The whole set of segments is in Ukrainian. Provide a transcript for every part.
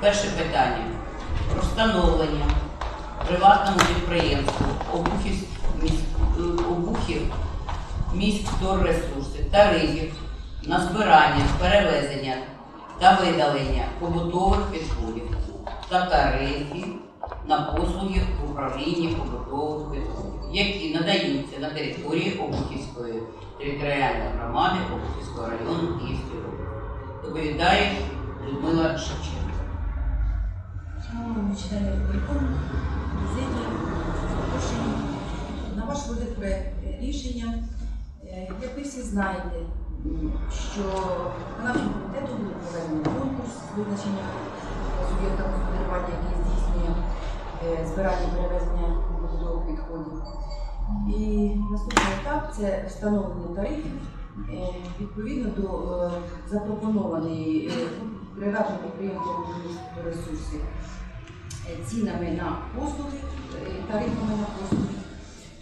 Перше питання про встановлення приватному підприємству Обухів міськ, е, Обухів міськторресурси тарифів на збирання, перевезення та видалення побутових відходів та тарифів на послуги в управлінні побутових відходів, які надаються на території Обухівської територіальної громади Обухівського району Київської області. Доповідає Людмила Шевченко. Шановні члени виконкому, президії, запрошені на ваш розгляд проект рішення. Е, Як ви всі знаєте, що виконавчим комітетом буде проведено конкурс визначення суб'єкта господарювання, який здійснює е, збирання перевезення побутових відходів. І наступний етап це встановлення тарифів е, відповідно до е, запропонованої е, приватним підприємством ресурсів е, цінами на послуги, е, тарифами на послуги.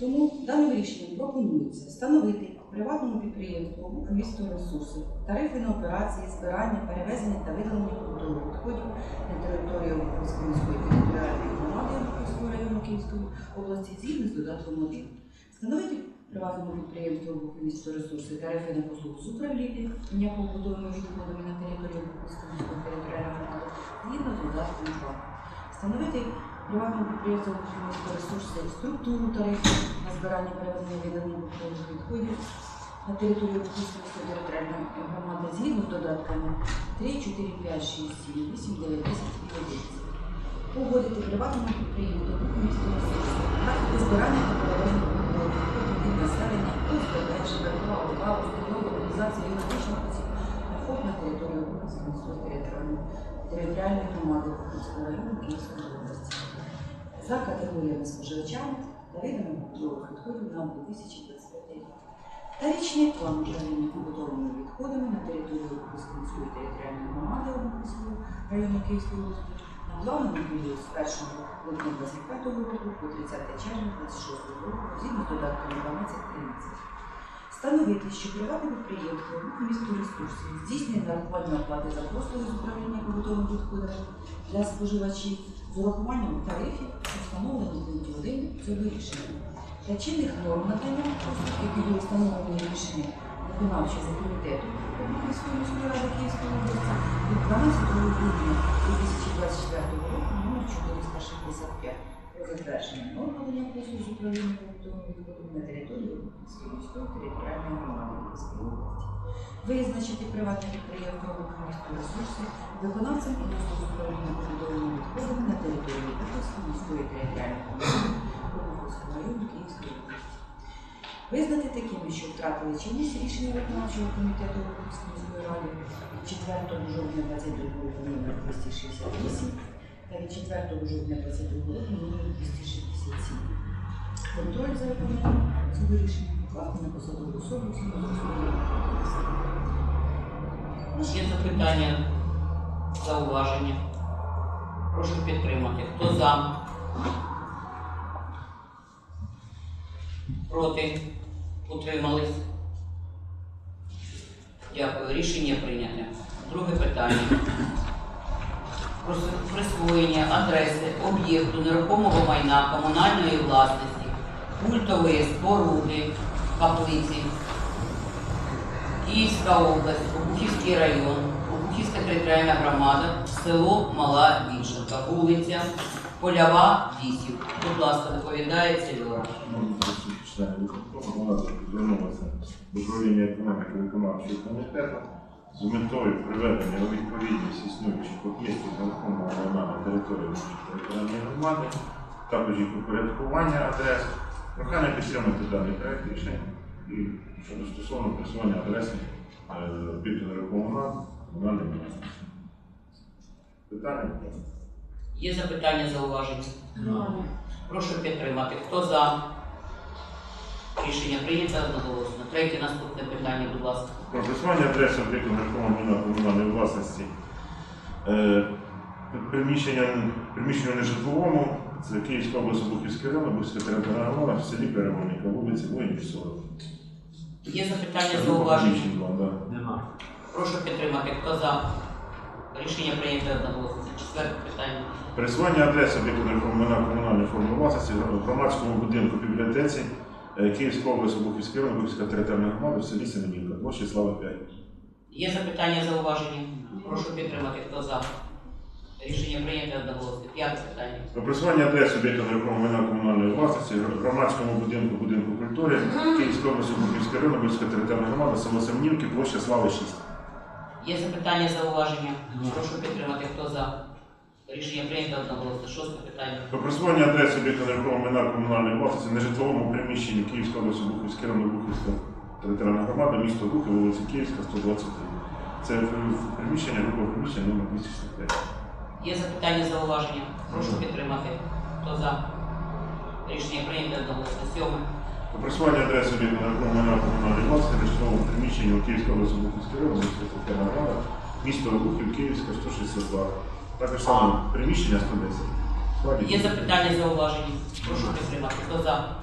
Тому даним рішенням пропонується встановити приватному підприємству місто ресурси тарифи на операції, збирання, перевезення та видалення побутових відходів на території Обухівської міської територіальної громади Обухівського району Київської області згідно з додатком 1. Встановити приватному підприємству місто ресурси тарифи на послугу з управління побутовими відходами на території Обухівської міської територіальної громади згідно з додатком 2. Встановити приватному підприємству міського ресурси структуру тарифів на збирання перевезення видалення побутових відходів на території міської територіальної громади згідно з додатками 3, 4, 5, 6, 7, 8, 9, 10 і 11. Погодити приватному підприємству міського ресурсу графіки збирання та перевезення територіальної громади Київського району Київської області за категоріями споживачами та видами побутових відходів на 2025 рік. Та річний план управління побутовими відходами на території Київської територіальної громади Обухівського району Київської області на плановому з 1 липня 25 року по 30 червня 26 року згідно з додатками 12-13. Встановити, що приватне підприємство місто ресурсів здійснює нарахування оплати за послуги з управління побутовими відходами для споживачів з урахуванням тарифів, встановлені в пункті 1 цього рішення. Та чинних норм надання послуг, які були встановлені рішенням виконавчого комітету Київської міської ради Київської області від 12 грудня 2024 року номер 465 про затвердження норм надання послуг управління побутовими відходами на території Київської міської територіальної громади Київської області. Визначити приватне підприємство «Обухівські ресурси виконавцем послуг управління побутовими відходами на території Київської міської територіальної громади Київської області. Визнати такими, що втратили чинність рішення виконавчого комітету міської ради від 4 жовтня 22 року номер 268 та від 4 жовтня 22 року номер 267. Контроль за виконанням цього рішення покласти на посадову особу. Є запитання, зауваження. Прошу підтримати. Хто за? Проти? Утримались? Дякую. Рішення прийняте. Друге питання. Про присвоєння адреси об'єкту нерухомого майна комунальної власності, культової споруди, каплиці, Київська область, Обухівський район, Обухівська територіальна громада, село Мала Вільшенка, вулиця Польова, 8. Будь ласка, доповідає Сельора. Члени виконкому влада звернулася до управління економіки виконавчого комітету з метою приведення у відповідність існуючих об'єктів нерухомого майна на території нашої територіальної громади, також їх упорядкування адрес. Прохання підтримати даний проект рішення і щодо стосовно присвоєння адреси е, об'єкту нерухомого комунальної власності. Питання? Є запитання, зауваження? Прошу підтримати. Хто за? Рішення прийнято одноголосно. Третє наступне питання, будь ласка. Про присвоєння адреси об'єкту нерухомого майна комунальної власності е, приміщення, приміщенню нежитловому, це Київська область, Бухівський район, Бухівська територіальна громада, в селі Перемовника, вулиці Воїнів 40. Є запитання, зауваження? Нема. Прошу підтримати. Хто за? Рішення прийнято одноголосно. Четверте питання. Пересування адреси об'єкту нерухомого комунальної форми власності в громадському будинку бібліотеці е, Київської області, Бухівський район, Бухівська територіальна громада в селі Семенівка, площі Слави 5. Є запитання, зауваження? Прошу підтримати. Хто за? Рішення прийнято одноголосно. П'яте питання. Про присвоєння адреси об'єкту нерухомого комунальної власності громадському будинку будинку культури Київської області, Бухівський район, Бухівська територіальна громада, село Семенівки, площа Слави 6. Є запитання, зауваження? Прошу підтримати. Хто за? Рішення прийнято одноголосно. Шосте питання. Про присвоєння адреси об'єкту нерухомого майна комунальної власності на житловому приміщенні Київської області, Бухівський район, Бухівська територіальна громада, місто Бухи, вулиця Київська, 123. Це приміщення, група приміщення номер 265. Є запитання, зауваження? Прошу підтримати. Хто за? Рішення прийнято одноголосно. Сьоме. Про присвоєння адреси об'єкту нерухомого майна комунальної власності на житловому приміщенні у Київській області, Бухівський район, Бухівська територіальна громада, місто Бухів, Київська, 162. Також саме приміщення 110. Є запитання, зауваження? Прошу підтримати. Хто за?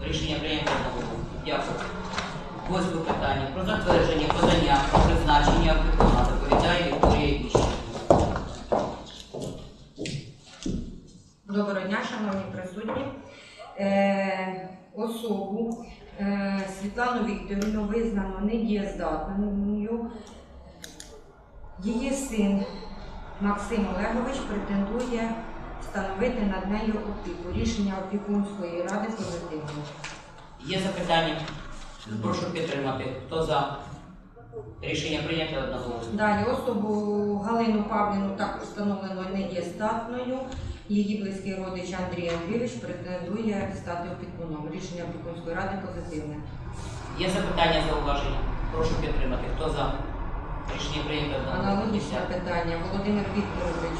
Рішення прийнято одноголосно. Дякую. Восьме питання. Про затвердження подання про призначення опікуна доповідає Вікторія Іщенко. Доброго дня, шановні присутні. Е, особу е, Світлану Вікторівну визнано недієздатною. Її син Максим Олегович претендує встановити над нею опіку. Рішення опікунської ради позитивне. Є запитання? Прошу підтримати. Хто за? Рішення прийнято одноголосно. Далі особу Галину Павлівну також встановлено недієздатною. Її близький родич Андрій Андрійович претендує стати опікуном. Рішення опікунської ради позитивне. Є запитання, зауваження? Прошу підтримати. Хто за? Рішення прийнято. Аналогічне питання. Володимир Вікторович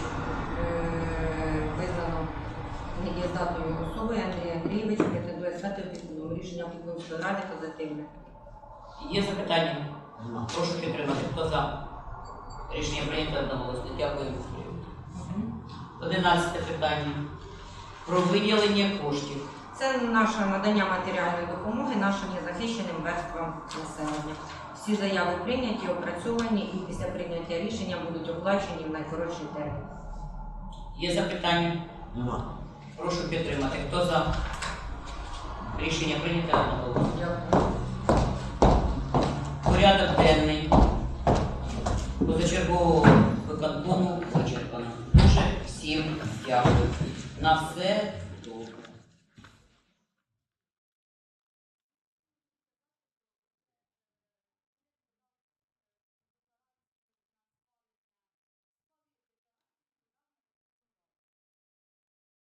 е, визнано недієздатною особою. Андрій Андрійович претендує стати опікуном. Рішення опікунської ради позитивне. Є запитання? Прошу підтримати. Хто за? Рішення прийнято одноголосно. Дякую. Одинадцяте питання. Про виділення коштів. Це наше надання матеріальної допомоги нашим незахищеним верствам населення. Всі заяви прийняті, опрацьовані і після прийняття рішення будуть оплачені в найкоротший термін. Є запитання? Прошу підтримати. Хто за? Рішення прийнято одноголосно. Дякую. Порядок денний позачергового виконкому вичерпано. Дуже всім дякую. На все